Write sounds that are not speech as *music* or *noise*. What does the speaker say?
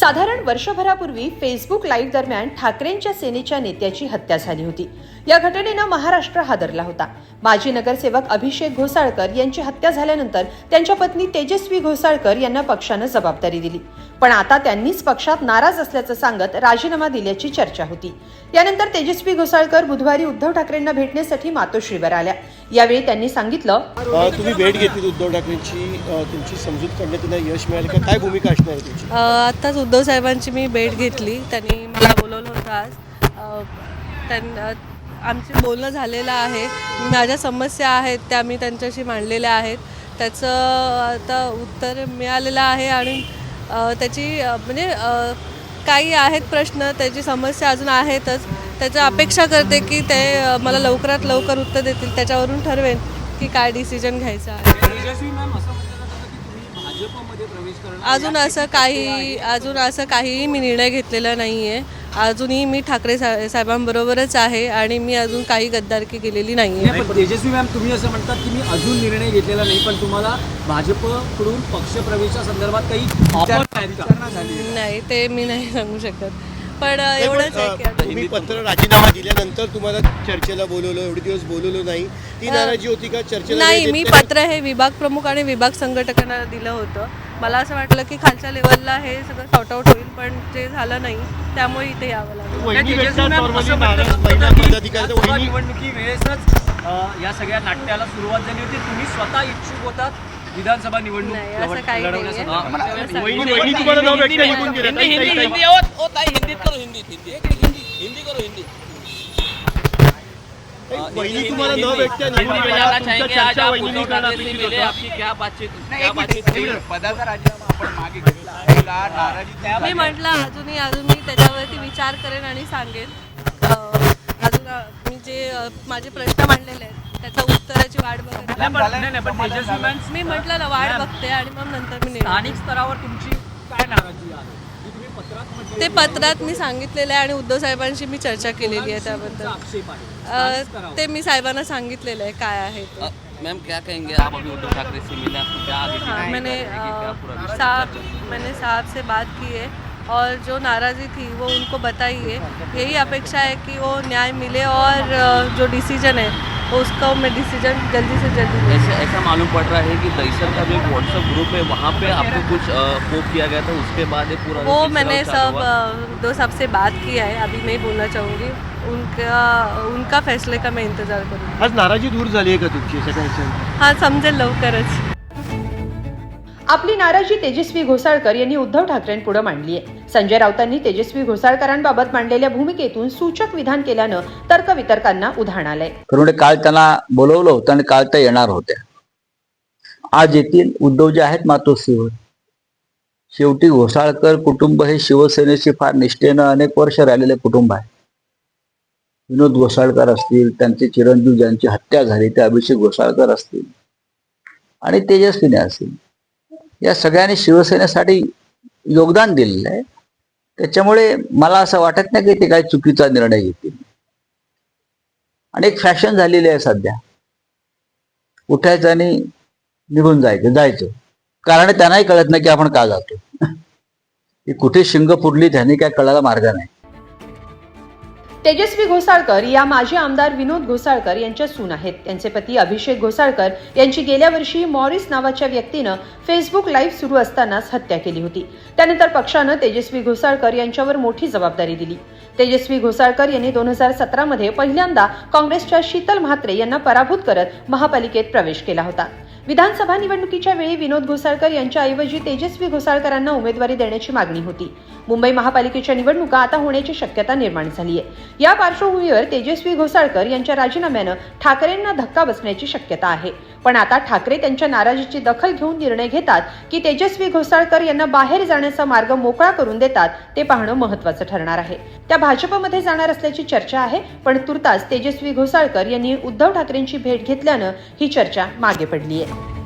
साधारण वर्षभरापूर्वी Facebook live दरम्यान ठाकरेंच्या सेनेच्या नेत्याची हत्या झाली होती. या घटनेनं महाराष्ट्र हादरला होता. माजी नगरसेवक अभिषेक घोसाळकर यांची हत्या झाल्यानंतर त्यांच्या पत्नी तेजस्वी घोसाळकर यांना पक्षानं जबाबदारी दिली. पण आता त्यांनीच पक्षात नाराज असल्याचं सांगत राजीनामा दिल्याची चर्चा होती. यानंतर तेजस्वी घोसाळकर बुधवारी उद्धव ठाकरेंना भेटण्यासाठी मातोश्रीवर आल्या. यावेळी त्यांनी सांगितलं तुम्ही भेट घेतली उद्धव ठाकरेंची. तुमची समजूत काढण्यात त्यांना यश मिळालं का? काय भूमिका असणार आहे तुमची? अ, आत्ताच उद्धव साहेबांची मी भेट घेतली. त्यांनी मला बोलवलं होतं आज. त्यां आमचे बोलणं झालेलं आहे. माझ्या समस्या आहेत त्या मी त्यांच्याशी मांडलेल्या आहेत. त्याचं आता उत्तर मिळालेलं आहे आणि त्याची म्हणजे काही आहेत प्रश्न त्याची समस्या अजून आहेतच. त्याचं अपेक्षा करते की ते मला लवकरात लवकर उत्तर देतील. त्याच्यावरून ठरवेन की काय डिसिजन घ्यायचं आहे. भाजपमध्ये प्रवेश करणार अजून असं काही अजून असं काहीही मी निर्णय घेतलेला नाही आहे अजूनही मी ठाकरे सा साहेबांबरोबरच आहे आणि मी अजून काही गद्दारकी केलेली नाही आहे नाही, पण तेजस्वी मॅम तुम्ही असं म्हणतात की मी अजून निर्णय घेतलेला नाही पण तुम्हाला भाजपकडून पक्षप्रवेशा संदर्भात काही ऑफर आहेत का नाही ते मी नाही सांगू शकत. पण एवढंच आहे की अ, आता- तुम्ही पत्र राजीनामा दिल्यानंतर तुम्हाला चर्चेला बोलवलं एवढे दिवस बोलवलं नाही. ती नाराजी होती का? चर्चेला नाही वेळ मी देत? पत्र हे विभाग प्रमुख आणि विभाग संघटकांना दिलं होतं. मला असं वाटलं की खालच्या लेवलला हे सगळं सॉर्ट आउट होईल पण ते झालं नाही. त्यामुळे इथे यावं लागलं. वहिनी भेटतात normally नाराज. महिला तर वहिनी निवडणुकी वेळेसच अ, या सगळ्या नाट्याला सुरुवात झाली होती. तुम्ही स्वतः इच्छुक होतात विधानसभा निवडणूक नाही, असं लढ- काही नाहीये. लढवण्यासाठी. असं वहिनी वहिनी तुम्हाला न भेटता निघून गेल्या. ताई, ताई, ताई. हिंदी ओ, ओ ताई हिंदीत करो हिंदीत हिंदी हिंदी करो हिंदी ताई, वहिनी तुम्हाला न भेटता हिंदी निघून में गेल्या. जाना तुमच्या चाहेंगे आज चर्चा आप वहिनी उद्धव करणार ठाकरे से अपेक्षित मिले होतं. आपकी क्या बातचीत क्या बातचीत हुई? पदाचा राजीनामा आपण मागे घेतला पहिला नाराजी मी म्हटलं अजूनही अजून मी त्याच्यावरती विचार करेन आणि सांगेन मी जे माझे प्रश्न मांडलेले आहेत त्याच्या उत्तराची वाट बघत मी म्हटलं ना वाट बघते आणि मग नंतर मी स्थानिक स्तरावर तुमची काय नाराजी आहे? जी तुम्ही पत्रात म्हटली ते पत्रात मी सांगितलेलं आहे आणि उद्धव साहेबांशी मी चर्चा केलेली आहे त्याबद्दल. ते मी साहेबांना सांगितलेलं आहे काय आहे मैम क्या कहेंगे आप अभी उद्धव ठाकरे से मिले? आपको क्या आगे की तैयारी मैंने साहब? मैंने साहब से बात की है। और जो नाराज़ी थी वो उनको बताई है यही अपेक्षा है कि वो न्याय मिले और जो डिसीजन है उसको मैं डिसीजन जल्दी से जल्दी दूँ। ऐसा ऐसा मालूम पड़ रहा है कि दहीसर का जो एक व्हाट्सएप ग्रुप है वहाँ पे आपको कुछ पोक किया गया था उसके बाद ये पूरा वो मैंने सब हुआ। अ, उद्धव साहब से बात किया है अभी नहीं बोलना चाहूँगी उनका उनका फैसले का मैं इंतज़ार करूँगी। आज नाराजी दूर झाली आहे का तुमची सगळ्यांची हाँ समझेल लवकरच। आपली नाराजी तेजस्वी घोसाळकर यांनी उद्धव ठाकरेंपुढे मांडली आहे. संजय राऊतांनी तेजस्वी घोसाळकरांबाबत मांडलेल्या भूमिकेतून सूचक विधान केल्यानं तर्कवितर्कांना उधाण आलंय. खरं काल त्यांना बोलवलं होतं आणि काल त्या येणार होत्या. आज येथील उद्धव जे आहेत मातोश्रीवर. शेवटी घोसाळकर कुटुंब हे शिवसेनेशी फार निष्ठेनं अनेक वर्ष राहिलेले कुटुंब आहे. विनोद घोसाळकर असतील त्यांचे चिरंजीव ज्यांची हत्या झाली ते अभिषेक घोसाळकर असतील आणि तेजस्विनी असतील. या सगळ्यांनी शिवसेनेसाठी योगदान दिलेलं आहे. त्याच्यामुळे मला असं वाटत नाही की ते काही चुकीचा निर्णय घेतील. आणि एक फॅशन झालेली आहे सध्या. उठायचं आणि निघून जायचं जायचं. कारण त्यांनाही कळत नाही की आपण का जातो *laughs* कुठे शिंग पुरली त्यांनी काय कळायला मार्ग नाही. तेजस्वी घोसाळकर या माजी आमदार विनोद घोसाळकर यांच्या सून आहेत. त्यांचे पती अभिषेक घोसाळकर यांची गेल्या वर्षी मॉरिस नावाच्या व्यक्तीनं फेसबुक लाईव्ह सुरू असतानाच हत्या केली होती. त्यानंतर पक्षानं तेजस्वी घोसाळकर यांच्यावर मोठी जबाबदारी दिली. तेजस्वी घोसाळकर यांनी दोन हजार सतरामध्ये पहिल्यांदा काँग्रेसच्या शीतल म्हात्रे यांना पराभूत करत महापालिकेत प्रवेश केला होता. विधानसभा निवडणुकीच्या वेळी विनोद घोसाळकर यांच्याऐवजी तेजस्वी घोसाळकरांना उमेदवारी देण्याची मागणी होती. मुंबई महापालिकेच्या निवडणुका आता होण्याची शक्यता निर्माण झाली आहे या पार्श्वभूमीवर तेजस्वी घोसाळकर यांच्या राजीनाम्यानं ठाकरेंना धक्का बसण्याची शक्यता आहे. पण आता ठाकरे त्यांच्या नाराजीची दखल घेऊन निर्णय घेतात की तेजस्वी घोसाळकर यांना बाहेर जाण्याचा मार्ग मोकळा करून देतात ते पाहणं महत्वाचं ठरणार आहे. त्या भाजपमध्ये जाणार असल्याची चर्चा आहे पण तुर्तास तेजस्वी घोसाळकर यांनी उद्धव ठाकरेंची भेट घेतल्यानं ही चर्चा मागे पडली आहे